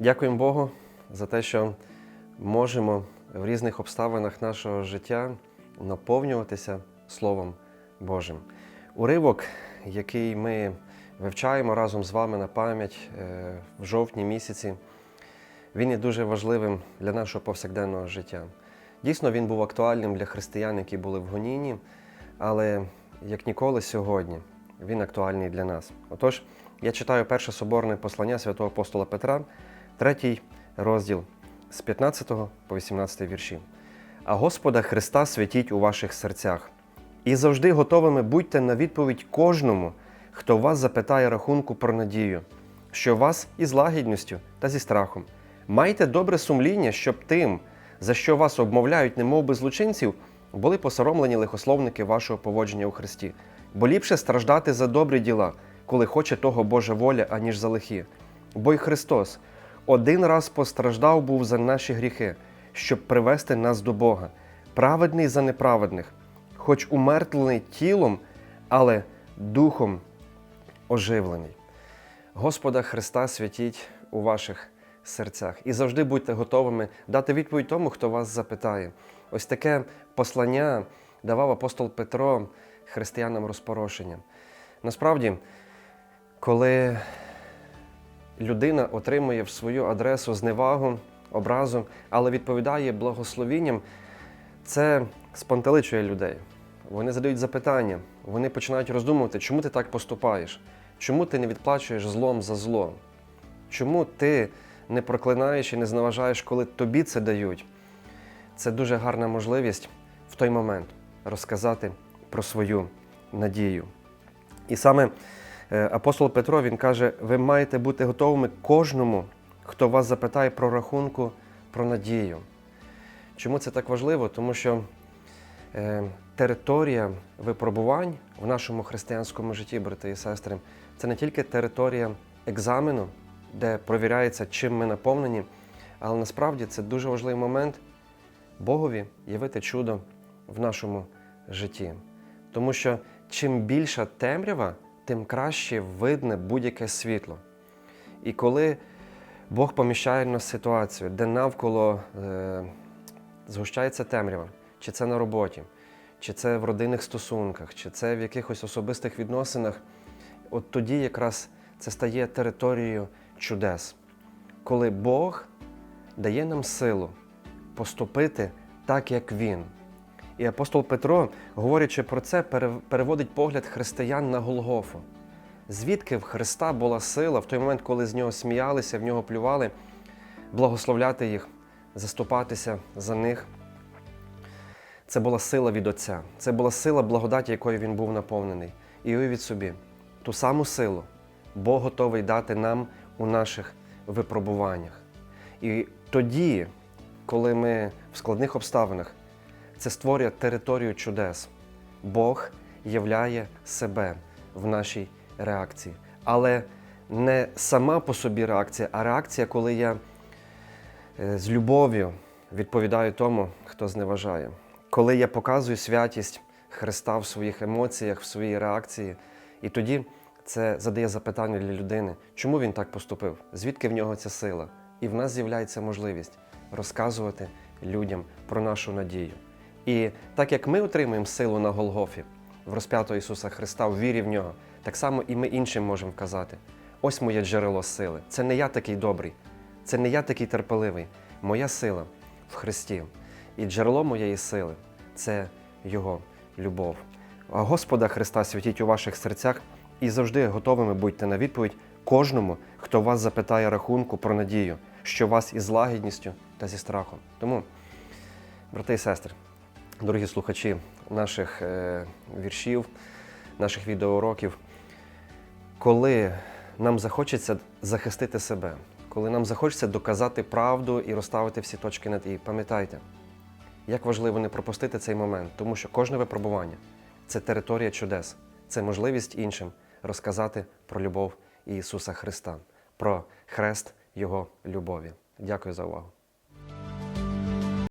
Дякуємо Богу за те, що можемо в різних обставинах нашого життя наповнюватися Словом Божим. Уривок, який ми вивчаємо разом з вами на пам'ять е, в жовтні місяці, він є дуже важливим для нашого повсякденного життя. Дійсно, він був актуальним для християн, які були в гонінні, але як ніколи сьогодні він актуальний для нас. Отож, я читаю перше соборне послання святого апостола Петра, третій розділ з 15 по 18 вірші. А Господа Христа святіть у ваших серцях, і завжди готовими будьте на відповідь кожному, хто вас запитає рахунку про надію, що вас із лагідністю та зі страхом. Майте добре сумління, щоб тим, за що вас обмовляють, немов би злочинців, були посоромлені лихословники вашого поводження у Христі. Бо ліпше страждати за добрі діла, коли хоче того Божа воля, аніж за лихі. Бо й Христос один раз постраждав був за наші гріхи, щоб привести нас до Бога, праведний за неправедних, хоч умертвлений тілом, але духом оживлений. Господа Христа святіть у ваших серцях. І завжди будьте готовими дати відповідь тому, хто вас запитає. Ось таке послання давав апостол Петро християнам розпорошення. Насправді, коли людина отримує в свою адресу зневагу, образу, але відповідає благословінням, це спантеличує людей. Вони задають запитання, вони починають роздумувати, чому ти так поступаєш, чому ти не відплачуєш злом за зло, чому ти не проклинаєш і не зневажаєш, коли тобі це дають. Це дуже гарна можливість в той момент розказати про свою надію. І саме апостол Петро він каже: ви маєте бути готовими кожному, хто вас запитає про рахунку, про надію. Чому це так важливо? Тому що е, територія випробувань в нашому християнському житті, брати і сестри, це не тільки територія екзамену, де провіряється, чим ми наповнені, але насправді це дуже важливий момент Богові явити чудо в нашому житті. Тому що чим більша темрява, тим краще видне будь-яке світло. І коли Бог поміщає нас ситуацію, де навколо е, згущається темрява, чи це на роботі, чи це в родинних стосунках, чи це в якихось особистих відносинах, от тоді якраз це стає територією чудес, коли Бог дає нам силу поступити так, як Він. І апостол Петро, говорячи про це, переводить погляд християн на Голгофу. Звідки в Христа була сила в той момент, коли з нього сміялися, в нього плювали, благословляти їх, заступатися за них. Це була сила від Отця, це була сила благодаті, якою він був наповнений. І уявіть собі, ту саму силу Бог готовий дати нам у наших випробуваннях. І тоді, коли ми в складних обставинах, це створює територію чудес. Бог являє себе в нашій реакції. Але не сама по собі реакція, а реакція, коли я е, з любов'ю відповідаю тому, хто зневажає. Коли я показую святість Христа в своїх емоціях, в своїй реакції, і тоді це задає запитання для людини, чому він так поступив, звідки в нього ця сила. І в нас з'являється можливість розказувати людям про нашу надію. І так як ми отримуємо силу на Голгофі в розп'ятого Ісуса Христа, в вірі в нього, так само і ми іншим можемо вказати: ось моє джерело сили. Це не я такий добрий, це не я такий терпеливий. Моя сила в Христі. І джерело моєї сили це Його любов. А Господа Христа святіть у ваших серцях і завжди готовими будьте на відповідь кожному, хто вас запитає рахунку про надію, що вас із лагідністю та зі страхом. Тому, брати і сестри, дорогі слухачі наших е, віршів, наших відеоуроків, коли нам захочеться захистити себе, коли нам захочеться доказати правду і розставити всі точки над «і», пам'ятайте, як важливо не пропустити цей момент, тому що кожне випробування це територія чудес, це можливість іншим розказати про любов Ісуса Христа, про хрест Його любові. Дякую за увагу.